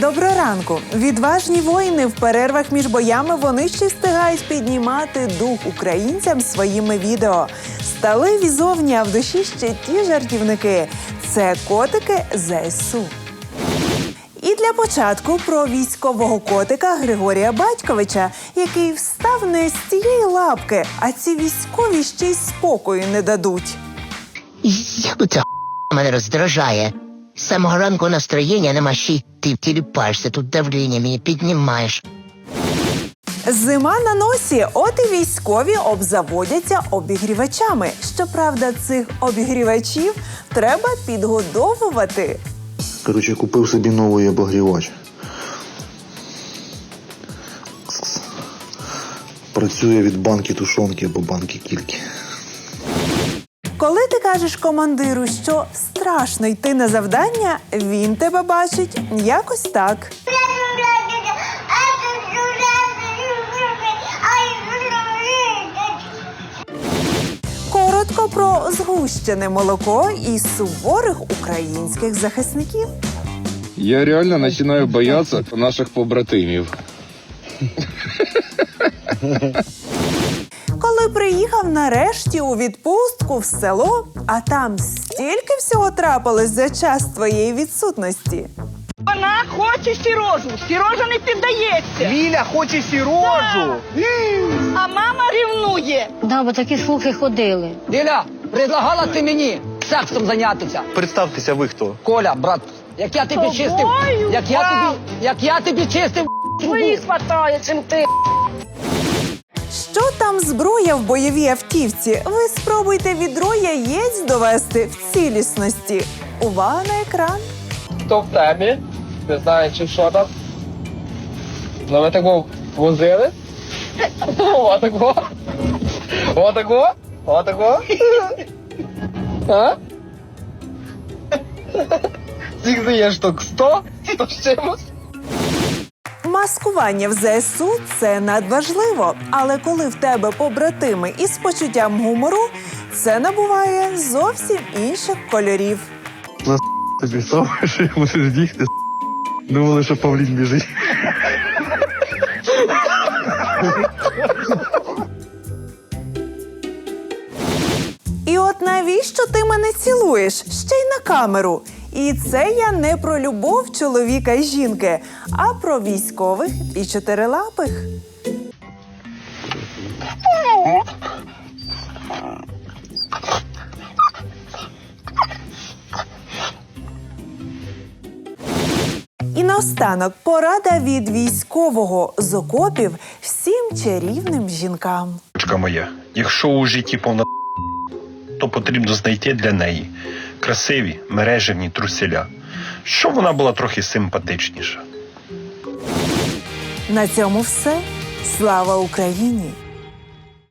Доброго ранку. Відважні воїни в перервах між боями вони ще встигають піднімати дух українцям своїми відео. Сталеві зовні, а в душі ще ті жартівники. Це котики ЗСУ. І для початку про військового котика Григорія Батьковича, який встав не з цієї лапки, а ці військові ще й спокою не дадуть. Як ця мене роздражає. З самого ранку настроєння нема ще ти тіліпаєшся, тут давлення мені піднімаєш. Зима на носі, от і військові обзаводяться обігрівачами. Щоправда, цих обігрівачів треба підгодовувати. Коротше, купив собі новий обогрівач. Працює від банки тушонки або банки кільки. Коли ти кажеш командиру, що страшно йти на завдання, він тебе бачить якось так. Коротко про згущене молоко і суворих українських захисників. Я реально начинаю бояться наших побратимів. Коли приїхав нарешті у відпустку в село, а там стільки всього трапилось за час твоєї відсутності. Вона хоче сірожу. Сірожа не піддається. Ліля хоче сірожу. А мама рівнує. Да, бо такі слухи ходили. Ліля, предлагала ти мені сексом зайнятися. Представтеся, ви хто? Коля, брат, як я тобі чистив, як я тобі, як я тобі чистив Твоїх хватає, чим ти. Там зброя в бойовій автівці? Ви спробуйте відро яєць довести в цілісності. Увага на екран. хто в темі, не знаю, чи що там. Ну ви такого возили? Отако. Отако. Отако. А? Скільки є штук? 100? 100 з чимось? Маскування в ЗСУ це надважливо, але коли в тебе побратими із почуттям гумору, це набуває зовсім інших кольорів. Тобі став, що я мусиш бігти. Думали, що Павлін біжить. І от навіщо ти мене цілуєш? Ще й на камеру. І це я не про любов чоловіка і жінки, а про військових і чотирилапих. І наостанок порада від військового з окопів всім чарівним жінкам. Дочка моя, якщо у житті повна то потрібно знайти для неї красиві мережевні труселя, щоб вона була трохи симпатичніша. На цьому все. Слава Україні!